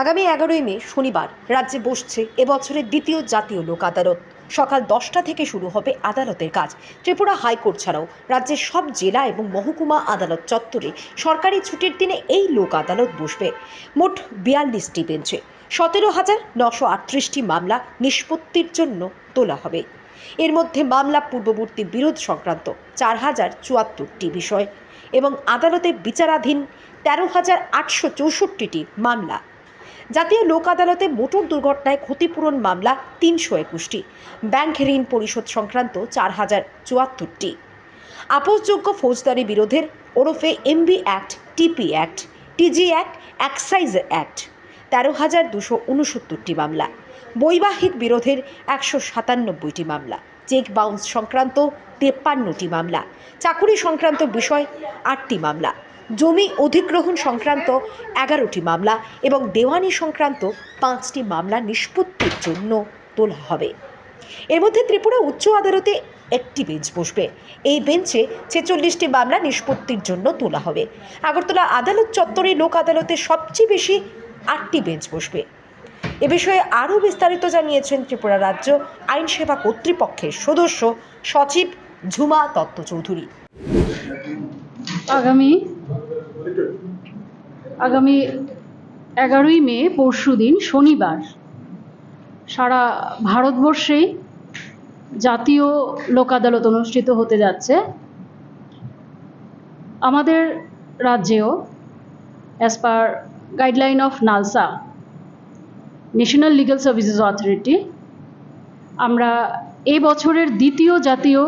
আগামী এগারোই মে শনিবার রাজ্যে বসছে এবছরের দ্বিতীয় জাতীয় লোক আদালত। সকাল দশটা থেকে শুরু হবে আদালতের কাজ। ত্রিপুরা হাইকোর্ট ছাড়াও রাজ্যের সব জেলা এবং মহকুমা আদালত চত্বরে সরকারি ছুটির দিনে এই লোক আদালত বসবে। মোট বিয়াল্লিশটি বেঞ্চে। সতেরো হাজার নশো আটত্রিশটি মামলা নিষ্পত্তির জন্য তোলা হবে। এর মধ্যে মামলা পূর্ববর্তী বিরোধ সংক্রান্ত চার হাজার চুয়াত্তরটি বিষয় এবং আদালতে বিচারাধীন তেরো হাজার আটশো চৌষট্টিটি মামলা জাতীয় লোক আদালতে মোটর দুর্ঘটনায় ক্ষতিপূরণ মামলা তিনশো একুশটি। ব্যাংক ঋণ পরিশোধ সংক্রান্ত চার হাজার চুয়াত্তরটি। আপোষযোগ্য ফৌজদারি বিরোধের ওরফে MB act, TP act, TG act, excise act, তেরো হাজার দুশো উনসত্তরটি মামলা। বৈবাহিক বিরোধের একশো সাতানব্বইটি মামলা। চেক বাউন্স সংক্রান্ত তেপ্পান্নটি মামলা। চাকুরি সংক্রান্ত বিষয় আটটি মামলা। জমি অধিগ্রহণ সংক্রান্ত এগারোটি মামলা এবং দেওয়ানি সংক্রান্ত পাঁচটি মামলা নিষ্পত্তির জন্য তোলা হবে। এর মধ্যে ত্রিপুরা উচ্চ আদালতে একটি বেঞ্চ বসবে। এই বেঞ্চে ছেচল্লিশটি মামলা নিষ্পত্তির জন্য তোলা হবে। আগরতলা আদালত চত্বরে লোক আদালতে সবচেয়ে বেশি আটটি বেঞ্চ বসবে। এ বিষয়ে আরও বিস্তারিত জানিয়েছেন ত্রিপুরা রাজ্য আইন সেবা কর্তৃপক্ষের সদস্য সচিব ঝুমা দত্ত চৌধুরী। আগামী আগামী এগারোই মে, পরশু দিন, শনিবার, সারা ভারতবর্ষেই জাতীয় লোক আদালত অনুষ্ঠিত হতে যাচ্ছে। আমাদের রাজ্যেও as per guideline of NALSA national legal services authority আমরা এ বছরের দ্বিতীয় জাতীয়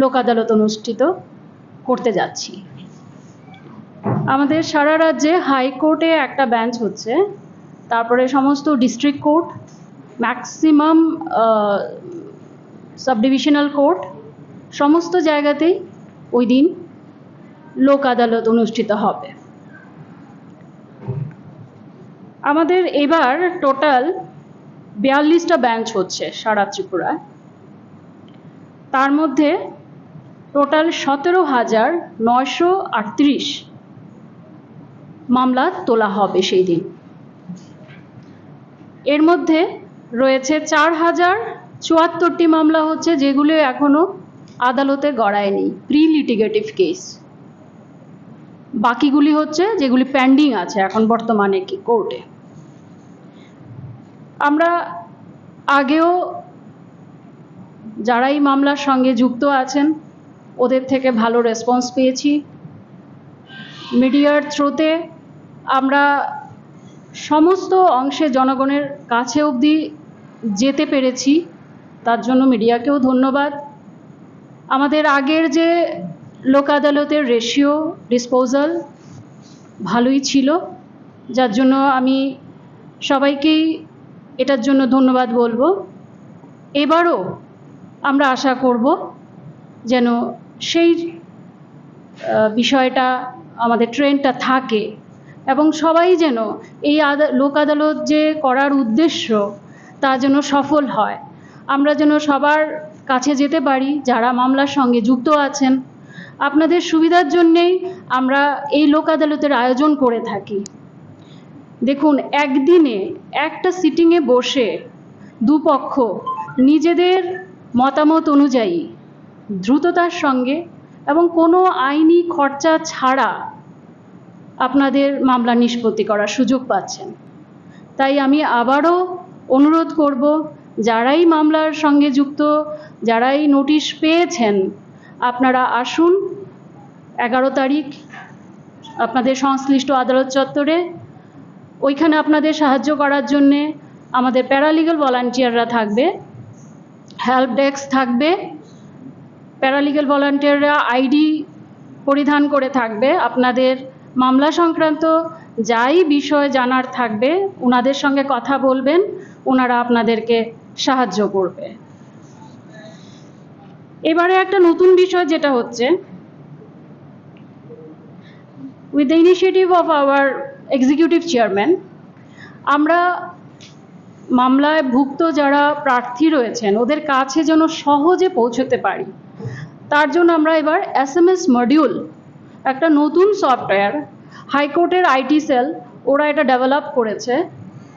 লোক আদালত অনুষ্ঠিত করতে যাচ্ছি। আমাদের সারা রাজ্যে হাইকোর্টে একটা বেঞ্চ হচ্ছে। তারপরে সমস্ত district court maximum sub divisional court সমস্ত জায়গাতেই ওই দিন লোক আদালত অনুষ্ঠিত হবে। আমাদের এবার টোটাল বিয়াল্লিশটা বেঞ্চ হচ্ছে সারা ত্রিপুরায় তার মধ্যে টোটাল সতেরো হাজার নয়শো আটত্রিশ মামলা তোলা হবে সেই দিন এর মধ্যে রয়েছে চার হাজার চুয়াত্তরটি মামলা হচ্ছে যেগুলো এখনও আদালতে গড়ায়নি প্রি লিটিগেটিভ কেস বাকিগুলি হচ্ছে যেগুলি প্যান্ডিং আছে এখন বর্তমানে কি কোর্টে আমরা আগেও যারা এই মামলার সঙ্গে যুক্ত আছেন, ওদের থেকে ভালো রেসপন্স পেয়েছি। মিডিয়ার থ্রুতে আমরা সমস্ত অংশে জনগণের কাছে অবধি যেতে পেরেছি, তার জন্য মিডিয়াকেও ধন্যবাদ। আমাদের আগের যে লোক আদালতের রেশিও ডিসপোজাল ভালোই ছিল, যার জন্য আমি সবাইকেই এটার জন্য ধন্যবাদ বলব। এবারও আমরা আশা করব যেন সেই বিষয়টা আমাদের ট্রেনটা থাকে। এবং সবাই যেন এই লোক আদালত যে করার উদ্দেশ্য, তা যেন সফল হয়। আমরা যেন সবার কাছে যেতে পারি যারা মামলার সঙ্গে যুক্ত আছেন। আপনাদের সুবিধার জন্যেই আমরা এই লোক আদালতের আয়োজন করে থাকি। দেখুন, একদিনে একটা সিটিংয়ে বসে দুপক্ষ নিজেদের মতামত অনুযায়ী দ্রুততার সঙ্গে এবং কোনো আইনি খরচা ছাড়া আপনাদের মামলা নিষ্পত্তি করার সুযোগ পাচ্ছেন। তাই আমি আবারও অনুরোধ করব, যারাই মামলার সঙ্গে যুক্ত, যারাই নোটিশ পেয়েছেন, আপনারা আসুন। এগারো তারিখ আপনাদের সংশ্লিষ্ট আদালত চত্বরে। ওইখানে আপনাদের সাহায্য করার জন্যে আমাদের প্যারালিগাল ভলান্টিয়াররা থাকবে, হেল্প ডেস্ক থাকবে, প্যারালিগাল ভলান্টিয়াররা আইডি পরিধান করে থাকবে, আপনাদের মামলা সংক্রান্ত যাই বিষয় জানার থাকবে ওনাদের সঙ্গে কথা বলবেন ওনারা আপনাদেরকে সাহায্য করবে। এবারে একটা নতুন বিষয় যেটা হচ্ছে with the initiative of our executive chairman আমরা মামলায় ভুক্ত যারা প্রার্থী রয়েছেন, ওদের কাছে যেন সহজে পৌঁছতে পারি। তার জন্য আমরা এবার এস এম এস মডিউল একটা নতুন সফটওয়্যার হাইকোর্টের আইটি সেল ওরা এটা ডেভেলপ করেছে।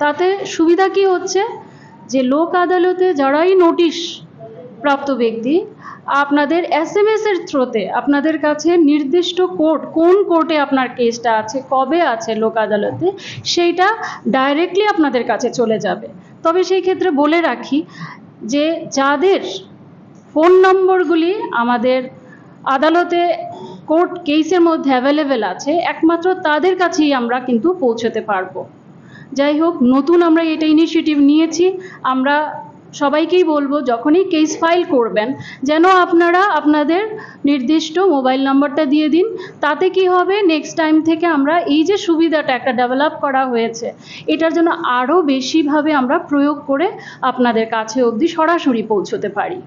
তাতে সুবিধা কি হচ্ছে? যে লোক আদালতে যারাই নোটিশ প্রাপ্ত ব্যক্তি, আপনাদের এস এম এস এর থ্রোতে আপনাদের কাছে নির্দিষ্ট কোর্ট কোন কোর্টে আপনার কেসটা আছে, কবে আছে লোক আদালতে, সেইটা ডাইরেক্টলি আপনাদের কাছে চলে যাবে। তবে সেই ক্ষেত্রে বলে রাখি যে যাদের ফোন নম্বরগুলি আমাদের আদালতে কোর্ট কেসের মধ্যে অ্যাভেলেবেল আছে, একমাত্র তাদের কাছেই আমরা কিন্তু পৌঁছতে পারব। যাই হোক, নতুন আমরা এটা ইনিশিয়েটিভ নিয়েছি, আমরা সবাইকেই বলব, যখনই কেস ফাইল করবেন, যেন আপনারা আপনাদের নির্দিষ্ট মোবাইল নাম্বারটা দিয়ে দিন, তাতে কি হবে নেক্সট টাইম থেকে আমরা এই যে সুবিধাটা একটা ডেভেলপ করা হয়েছে, এটার জন্য আরও বেশিভাবে আমরা প্রয়োগ করে আপনাদের কাছে অবধি সরাসরি পৌঁছতে পারি।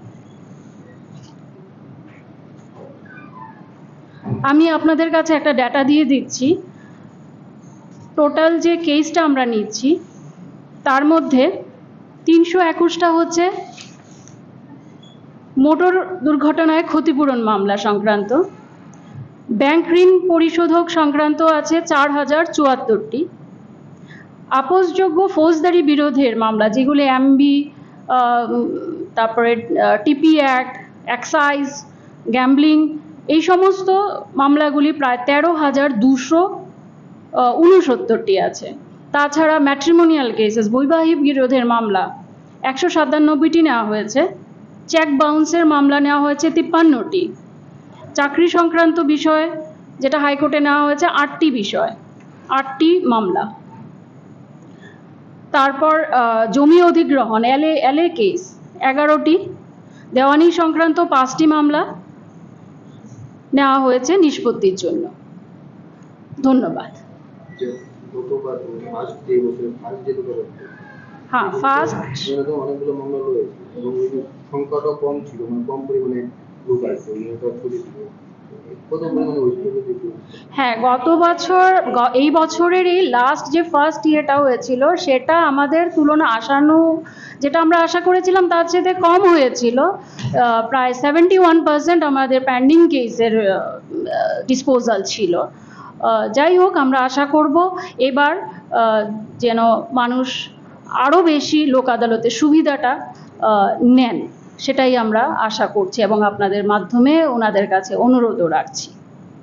আমি আপনাদের কাছে একটা ডাটা দিয়ে দিচ্ছি। টোটাল যে কেসটা আমরা নিচ্ছি, তার মধ্যে তিনশো একুশটা হচ্ছে মোটর দুর্ঘটনায় ক্ষতিপূরণ মামলা সংক্রান্ত। ব্যাংক ঋণ পরিশোধক সংক্রান্ত আছে চার হাজার চুয়াত্তরটি। আপোষযোগ্য ফৌজদারি বিরোধের মামলা, যেগুলি এমবি তারপরে টিপি অ্যাক্ট এক্সাইজ গ্যাম্বলিং এই সমস্ত মামলাগুলি প্রায় তেরো হাজার দুশো উনসত্তরটি আছে। তাছাড়া ম্যাট্রিমোনিয়াল কেসেস বৈবাহিক বিরোধের মামলা, একশো সাতানব্বইটি নেওয়া হয়েছে। চেক বাউন্সের মামলা নেওয়া হয়েছে তিপ্পান্নটি। চাকরি সংক্রান্ত বিষয়, যেটা হাইকোর্টে নেওয়া হয়েছে আটটি বিষয়, আটটি মামলা। তারপর জমি অধিগ্রহণ এলএ এলএ কেস এগারোটি। দেওয়ানি সংক্রান্ত পাঁচটি মামলা নেওয়া হয়েছে নিষ্পত্তির জন্য। ধন্যবাদ। হ্যাঁ ফার্স্ট। অনেকগুলো মামলা রয়েছে এবং সংখ্যাটাও কম ছিল মানে কম পরিমাণে লোক একটু হ্যাঁ গত বছর এই বছরের এই লাস্ট যে ফার্স্ট ইয়েটা হয়েছিল, সেটা আমাদের তুলনা আশানু, যেটা আমরা আশা করেছিলাম তার চেয়ে কম হয়েছিল। প্রায় সেভেন্টি ওয়ান পার্সেন্ট আমাদের প্যান্ডিং কেসের ডিসপোজাল ছিল। যাই হোক, আমরা আশা করব এবার যেন মানুষ আরও বেশি লোক আদালতের সুবিধাটা নেন। সেটাই আমরা আশা করছি এবং আপনাদের মাধ্যমে ওনাদের কাছে অনুরোধও রাখছি।